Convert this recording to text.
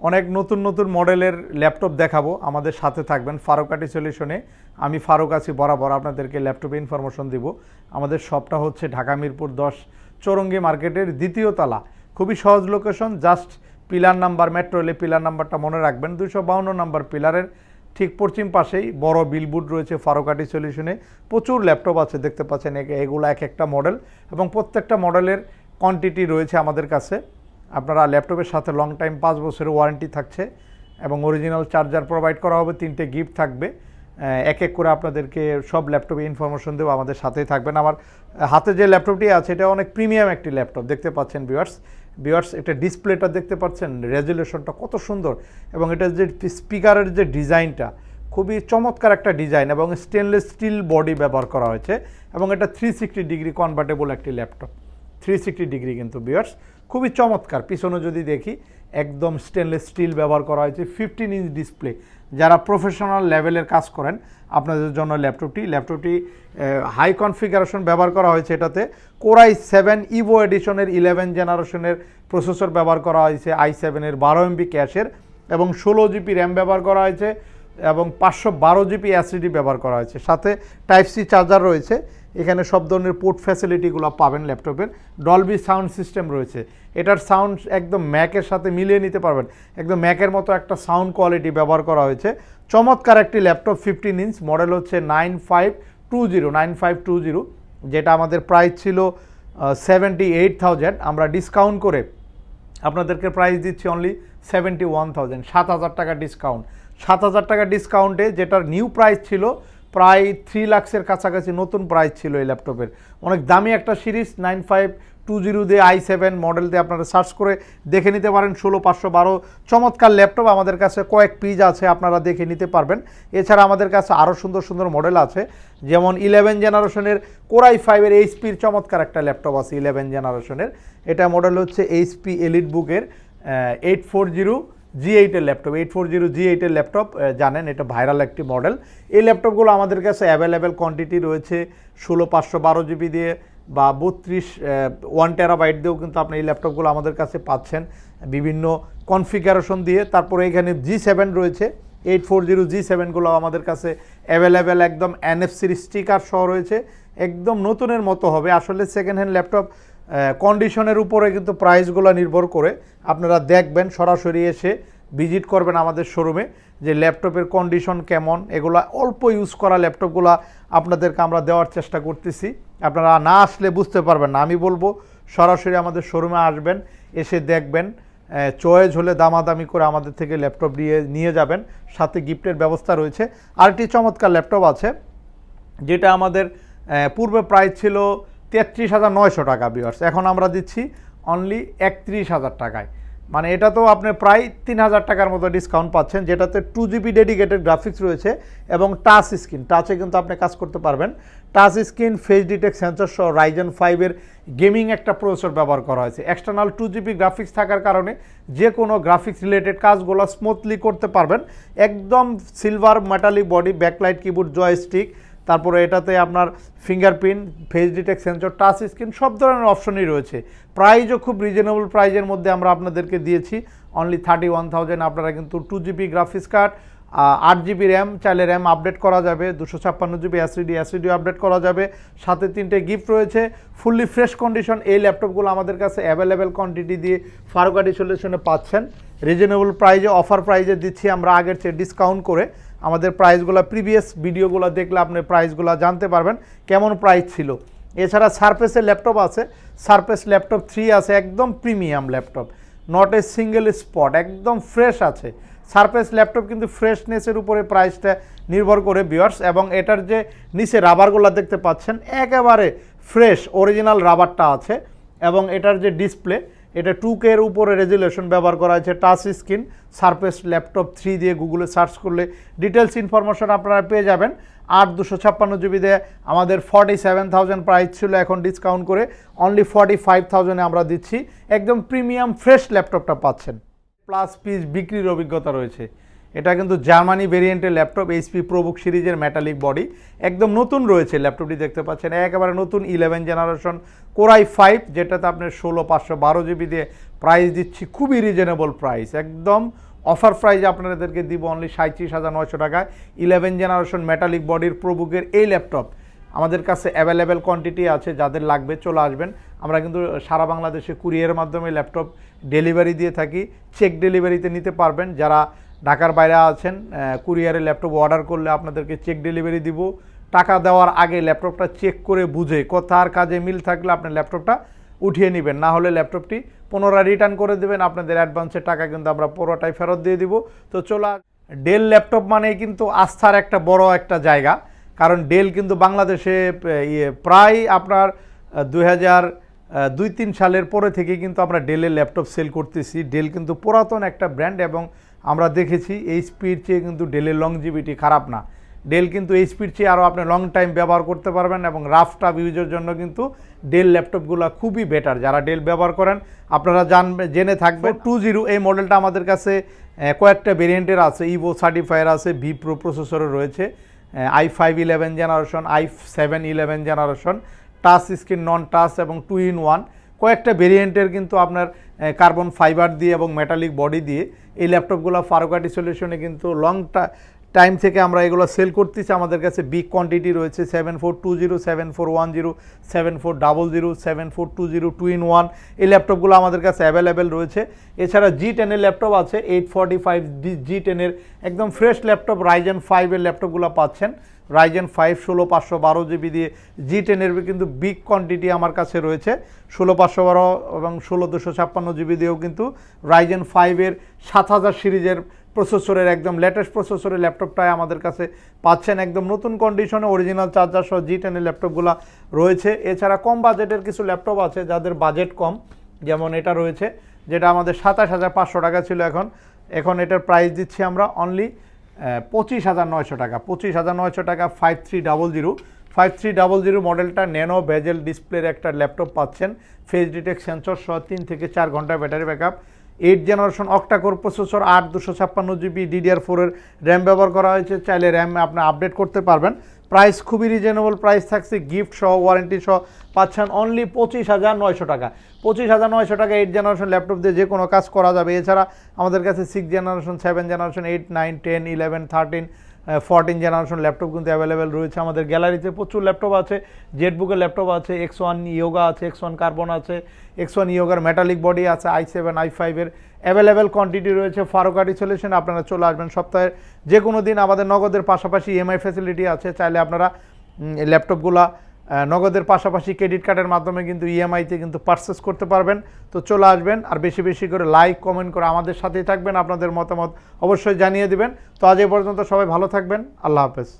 অনেক নতুন নতুন মডেলের ল্যাপটপ দেখাবো। আমাদের সাথে থাকবেন ফারুকাটি সলিউশনে। আমি ফারুক আছি বরাবর, আপনাদেরকে ল্যাপটপে ইনফরমেশন দিব। আমাদের শপটা হচ্ছে ঢাকা মিরপুর দশ চৌরঙ্গি মার্কেটের দ্বিতীয় তলা। খুবই সহজ location just pillar number metro রেলে পিলার নাম্বারটা মনে রাখবেন। দুশো বাউন্ন নাম্বার পিলারের ঠিক পশ্চিম পাশেই বড় বিলবোর্ড রয়েছে ফারুকাটি সলিউশনে। প্রচুর ল্যাপটপ আছে, দেখতে পাচ্ছেন এগুলো এক একটা মডেল এবং প্রত্যেকটা মডেলের কোয়ান্টিটি রয়েছে আমাদের কাছে। আপনারা ল্যাপটপের সাথে লং টাইম পাঁচ বছরের ওয়ারেন্টি থাকছে এবং অরিজিনাল চার্জার প্রোভাইড করা হবে, তিনটে গিফট থাকবে। এক এক করে আপনাদেরকে সব ল্যাপটপে ইনফরমেশন দেবো, আমাদের সাথেই থাকবেন। আমার হাতে যে ল্যাপটপটি আছে, এটা অনেক প্রিমিয়াম একটি ল্যাপটপ, দেখতে পাচ্ছেন ভিউয়ার্স ভিউয়ার্স এটা ডিসপ্লেটা দেখতে পাচ্ছেন রেজুলেশনটা কত সুন্দর এবং এটা যে স্পিকারের যে ডিজাইনটা খুবই চমৎকার একটা ডিজাইন এবং স্টেনলেস স্টিল বডি ব্যবহার করা হয়েছে এবং এটা থ্রি সিক্সটি ডিগ্রি কনভার্টেবল একটি ল্যাপটপ। থ্রি সিক্সটি ডিগ্রি কিন্তু বিয়ার্স খুবই চমৎকার। পিছনে যদি দেখি, একদম স্টেনলেস স্টিল ব্যবহার করা হয়েছে ফিফটিন ইঞ্চ ডিসপ্লে যারা প্রফেশনাল লেভেলের কাজ করেন, আপনাদের জন্য ল্যাপটপটি ল্যাপটপটি হাই কনফিগারেশন ব্যবহার করা হয়েছে এটাতে। কোরাই সেভেন ইভো এডিশনের ইলেভেন জেনারেশনের প্রসেসর ব্যবহার করা হয়েছে আই সেভেনের বারো এমবি ক্যাশের এবং ষোলো জিবি র্যাম ব্যবহার করা হয়েছে এবং পাঁচশো বারো জিবি অ্যাসিডি ব্যবহার করা হয়েছে। সাথে টাইপ সি চার্জার রয়েছে। এখানে সব ধরনের পোর্ট ফ্যাসিলিটিগুলো পাবেন ল্যাপটপের ডলবি সাউন্ড সিস্টেম রয়েছে। এটার সাউন্ড একদম ম্যাকের সাথে মিলিয়ে নিতে পারবেন। একদম ম্যাকের মতো একটা সাউন্ড কোয়ালিটি ব্যবহার করা হয়েছে। চমৎকার একটি ল্যাপটপ ফিফটিন ইঞ্চ মডেল হচ্ছে nine five two zero nine five two zero যেটা আমাদের প্রাইস ছিল সেভেন্টি এইট থাউজেন্ড আমরা ডিসকাউন্ট করে আপনাদেরকে প্রাইস দিচ্ছি অনলি সেভেন্টি ওয়ান থাউজেন্ড সাত হাজার টাকা ডিসকাউন্ট সাত হাজার টাকা ডিসকাউন্টে যেটার নিউ প্রাইস ছিল প্রায় থ্রি লাক্সের কাছাকাছি নতুন প্রাইস ছিল এই ল্যাপটপের অনেক দামি একটা series nine five two zero দিয়ে আই সেভেন মডেল দিয়ে আপনারা সার্চ করে দেখে নিতে পারেন, ষোলো, পাঁচশো, বারো। চমৎকার ল্যাপটপ আমাদের কাছে কয়েক পিস আছে, আপনারা দেখে নিতে পারবেন। এছাড়া আমাদের কাছে আরও সুন্দর সুন্দর মডেল আছে, যেমন ইলেভেন জেনারেশনের কোরাই ফাইভের এইচপির চমৎকার একটা ল্যাপটপ আছে ইলেভেন জেনারেশনের এটা মডেল হচ্ছে এইচপি এলিট বুকের এইট ফোর জিরো জি এইটের laptop eight four zero G এইটের ল্যাপটপ জানেন, এটা ভাইরাল একটি মডেল এই ল্যাপটপগুলো আমাদের কাছে অ্যাভেলেবেল কোয়ান্টিটি রয়েছে ষোলো পাঁচশো বারো জিবি দিয়ে বা বত্রিশ ওয়ান টেরাবাইট দিয়েও কিন্তু আপনি এই ল্যাপটপগুলো আমাদের কাছে পাচ্ছেন। বিভিন্ন কনফিগারেশন দিয়ে। তারপরে এখানে জি সেভেন রয়েছে এইট ফোর জিরো জি সেভেনগুলো আমাদের কাছে অ্যাভেলেবেল একদম এনএফসির স্টিকার সহ রয়েছে। একদম নতুনের মতো হবে। আসলে সেকেন্ড হ্যান্ড ল্যাপটপ কন্ডিশনের উপরে কিন্তু প্রাইসগুলো নির্ভর করে। আপনারা দেখবেন, সরাসরি এসে ভিজিট করবেন আমাদের শোরুমে যে ল্যাপটপের কন্ডিশন কেমন, এগুলা অল্প ইউজ করা ল্যাপটপগুলো আপনাদেরকে আমরা দেওয়ার চেষ্টা করতেছি। আপনারা না আসলে বুঝতে পারবেন না। আমি বলব, সরাসরি আমাদের শোরুমে আসবেন, এসে দেখবেন চয়েজ হলে দামাদামি করে আমাদের থেকে ল্যাপটপ দিয়ে নিয়ে যাবেন। সাথে গিফটের ব্যবস্থা রয়েছে। আরেকটি চমৎকার ল্যাপটপ আছে, যেটা আমাদের পূর্বে প্রাইস ছিল তেত্রিশ হাজার নয়শো টাকা বিয়ার্স এখন আমরা দিচ্ছি অনলি একত্রিশ হাজার টাকায়। মানে এটা তো আপনি প্রায় তিন হাজার টাকার মতো ডিসকাউন্ট পাচ্ছেন, যেটাতে টু জিবি ডেডিকেটেড গ্রাফিক্স রয়েছে এবং টাচ স্ক্রিন টাচে কিন্তু আপনি কাজ করতে পারবেন। Touch screen face detect sensor সহ রাইজেন ফাইভের গেমিং একটা প্রসেসর ব্যবহার করা হয়েছে। এক্সটার্নাল টু জিবি গ্রাফিক্স থাকার কারণে যে কোনো গ্রাফিক্স রিলেটেড কাজগুলো স্মুথলি করতে পারবেন। একদম silver metallic body backlight keyboard joystick তারপরে এটাতে আপনার fingerprint face detect sensor touch screen সব ধরনের অপশনই রয়েছে। প্রাইজও খুব রিজনেবল প্রাইজের মধ্যে আমরা আপনাদেরকে দিয়েছি। অনলি থার্টি ওয়ান থাউজেন্ড আপনারা কিন্তু টু জিবি গ্রাফিক্স কার্ড আট জিবি র্যাম, চাইলে র্যাম আপডেট করা যাবে, দুশো ছাপ্পান্ন জিবি অ্যাসিডি অ্যাসিডিও আপডেট করা যাবে, সাথে তিনটে গিফট রয়েছে ফুললি ফ্রেশ কন্ডিশন এই ল্যাপটপগুলো আমাদের কাছে অ্যাভেলেবেল কোয়ান্টিটি দিয়ে ফারুকাটি সলিউশনে পাচ্ছেন। রিজনেবল প্রাইজে অফার প্রাইজে দিচ্ছি আমরা আগের চেয়ে ডিসকাউন্ট করে। আমাদের প্রাইসগুলো প্রিভিয়াস ভিডিওগুলো দেখলে আপনি প্রাইসগুলো জানতে পারবেন কেমন প্রাইস ছিল। এছাড়া সারফেসের ল্যাপটপ আছে সারফেস ল্যাপটপ থ্রি আছে, একদম premium laptop not a single spot একদম ফ্রেশ আছে। সারফেস ল্যাপটপ কিন্তু ফ্রেশনেসের উপরে প্রাইসটা নির্ভর করে বিয়ার্স এবং এটার যে নিচে রাবারগুলো দেখতে পাচ্ছেন, একেবারে ফ্রেশ অরিজিনাল রাবারটা আছে, এবং এটার যে ডিসপ্লে এটা টু কের উপরে রেজুলেশন ব্যবহার করা হয়েছে touch screen surface laptop three দিয়ে গুগলে সার্চ করলে ডিটেলস ইনফরমেশন আপনারা পেয়ে যাবেন। আট দুশো ছাপ্পান্ন জিবি দিয়ে আমাদের ফর্টি সেভেন থাউজেন্ড প্রাইস ছিল, এখন ডিসকাউন্ট করে অনলি ফর্টি ফাইভ থাউজেন্ডে আমরা দিচ্ছি। একদম প্রিমিয়াম ফ্রেশ ল্যাপটপটা পাচ্ছেন। প্লাস পিস বিক্রির অভিজ্ঞতা রয়েছে। এটা কিন্তু জার্মানি ভেরিয়েন্টের ল্যাপটপ এইচপি প্রবুক সিরিজের মেটালিক বডি একদম নতুন রয়েছে ল্যাপটপটি দেখতে পাচ্ছেন। একেবারে নতুন ইলেভেন জেনারেশন কোরাই ফাইভ যেটাতে আপনার ষোলো, পাঁচশো, বারো জিবি দিয়ে প্রাইস দিচ্ছি। খুবই রিজনেবল প্রাইস একদম অফার প্রাইজে আপনাদেরকে দিব অনলি সাঁত্রিশ হাজার নয়শো টাকায়। ইলেভেন জেনারেশন মেটালিক বডির প্রবুকের এই ল্যাপটপ আমাদের কাছে অ্যাভেলেবেল কোয়ান্টিটি আছে। যাদের লাগবে চলে আসবেন। আমরা কিন্তু সারা বাংলাদেশে কুরিয়ারের মাধ্যমে ল্যাপটপ ডেলিভারি দিয়ে থাকি। চেক ডেলিভারিতে নিতে পারবেন। যারা ঢাকার বাইরে আছেন কুরিয়ারে ল্যাপটপ অর্ডার করলে আপনাদেরকে চেক ডেলিভারি দিব। টাকা দেওয়ার আগে ল্যাপটপটা চেক করে বুঝে কোথার কাজে মিল থাকলে আপনার ল্যাপটপটা উঠিয়ে নেবেন। না হলে ল্যাপটপটি পুনরায় রিটার্ন করে দেবেন। আপনাদের অ্যাডভান্সের টাকা কিন্তু আমরা পুরোটাই ফেরত দিয়ে দিব। তো চলো ডেল ল্যাপটপ মানেই কিন্তু আস্থার একটা বড় একটা জায়গা। কারণ ডেল কিন্তু বাংলাদেশে ইয়ে প্রায় আপনার দুই হাজার দুই তিন সালের পরে থেকে কিন্তু আমরা ডেলের ল্যাপটপ সেল করতেছি। ডেল কিন্তু পুরাতন একটা ব্র্যান্ড এবং আমরা দেখেছি এইচপির চেয়ে কিন্তু ডেলের লংজিভিটি খারাপ না। ডেল কিন্তু এইচপির চেয়ে আরও আপনি লং টাইম ব্যবহার করতে পারবেন এবং রাফ টাফ ইউজের জন্য কিন্তু ডেল ল্যাপটপগুলো খুবই বেটার যারা ডেল ব্যবহার করেন আপনারা জানবে জেনে থাকবেন। টু জিরো এই মডেলটা আমাদের কাছে কয়েকটা ভেরিয়েন্টের আছে। ইভো সার্টিফায়ার আছে ভি প্রো প্রসেসরও রয়েছে I five eleven generation I seven eleven generation touch screen non touch এবং টু ইন ওয়ান কয়েকটা ভেরিয়েন্টের কিন্তু আপনার কার্বন ফাইবার দিয়ে এবং মেটালিক বডি দিয়ে এই ল্যাপটপগুলো ফারোকাটি সলিউশনে কিন্তু লং টাইম থেকে আমরা এগুলো সেল করতেছি। আমাদের কাছে বিগ কোয়ান্টিটি রয়েছে seven four two zero seven four one zero seven four double zero seven four two zero two in one এই ল্যাপটপগুলো আমাদের কাছে অ্যাভেলেবেল রয়েছে। এছাড়া জি টেনের ল্যাপটপ আছে এইট ফর্টি ফাইভ জি টেনের একদম ফ্রেশ ল্যাপটপ রাইজেন ফাইভের ল্যাপটপগুলো পাচ্ছেন। রাইজেন ফাইভ ষোলো পাঁচশো বারো জিবি দিয়ে জি টেনের কিন্তু বিগ কোয়ান্টিটি আমার কাছে রয়েছে। ষোলো পাঁচশো বারো এবং ষোলো দুশো ছাপ্পান্ন জিবি দিয়েও কিন্তু রাইজেন ফাইভের সাত হাজার সিরিজের প্রসেসরের একদম লেটেস্ট প্রসেসরের ল্যাপটপটাই আমাদের কাছে পাচ্ছেন একদম নতুন কন্ডিশনে অরিজিনাল চার্জার সহ জি টেনের ল্যাপটপগুলো রয়েছে। এছাড়া কম বাজেটের কিছু ল্যাপটপ আছে যাদের বাজেট কম। যেমন এটা রয়েছে, যেটা আমাদের সাতাশ হাজার পাঁচশো টাকা ছিল এখন। এখন এটার প্রাইস দিচ্ছি আমরা অনলি পঁচিশ হাজার নয়শো টাকা। পঁচিশ হাজার নয়শো টাকা five three double zero five three double zero মডেলটা ন্যানো ভেজেল ডিসপ্লের একটা ল্যাপটপ পাচ্ছেন। ফেস ডিটেক্ট সেন্সর সহ তিন থেকে চার ঘণ্টা battery backup eight generation octa core processor আট দুশো ছাপ্পান্ন জিবি ডিডিআর ফোরের র্যাম ব্যবহার করা হয়েছে। চাইলে র্যাম আপনি আপডেট করতে পারবেন। প্রাইস খুবই রিজনেবল প্রাইস থাকছে গিফট সহ ওয়ারেন্টি সহ, পাচ্ছেন অনলি পঁচিশ হাজার নয়শো টাকা। পঁচিশ হাজার নয়শো টাকা এইট জেনারেশন ল্যাপটপ দিয়ে যে কোনো কাজ করা যাবে। এছাড়া আমাদের কাছে six generation seven generation eight nine ten eleven thirteen fourteen generation laptop কিন্তু অ্যাভেলেবেল রয়েছে আমাদের গ্যালারিতে। প্রচুর ল্যাপটপ আছে জেটবুকের ল্যাপটপ আছে এক্স ওয়ান ইয়োগা আছে এক্স ওয়ান কার্বন আছে এক্স ওয়ান ইয়োগার মেটালিক বডি আছে আই সেভেন আই ফাইভের অ্যাভেলেবেল কোয়ান্টিটি রয়েছে। ফারোকাটি সলিউশন আপনারা চলে আসবেন সপ্তাহের যে কোনো দিন আমাদের নগদের পাশাপাশি ইএমআই ফ্যাসিলিটি আছে, চাইলে আপনারা ল্যাপটপগুলা নগদের পাশাপাশি ক্রেডিট কার্ডের মাধ্যমে কিন্তু ইএমআইতে কিন্তু পারচেস করতে পারবেন। তো চলে আসবেন আর বেশি বেশি করে লাইক কমেন্ট করে আমাদের সাথেই থাকবেন। আপনাদের মতামত অবশ্যই জানিয়ে দেবেন। তো আজ এ পর্যন্ত সবাই ভালো থাকবেন। আল্লাহ হাফেজ।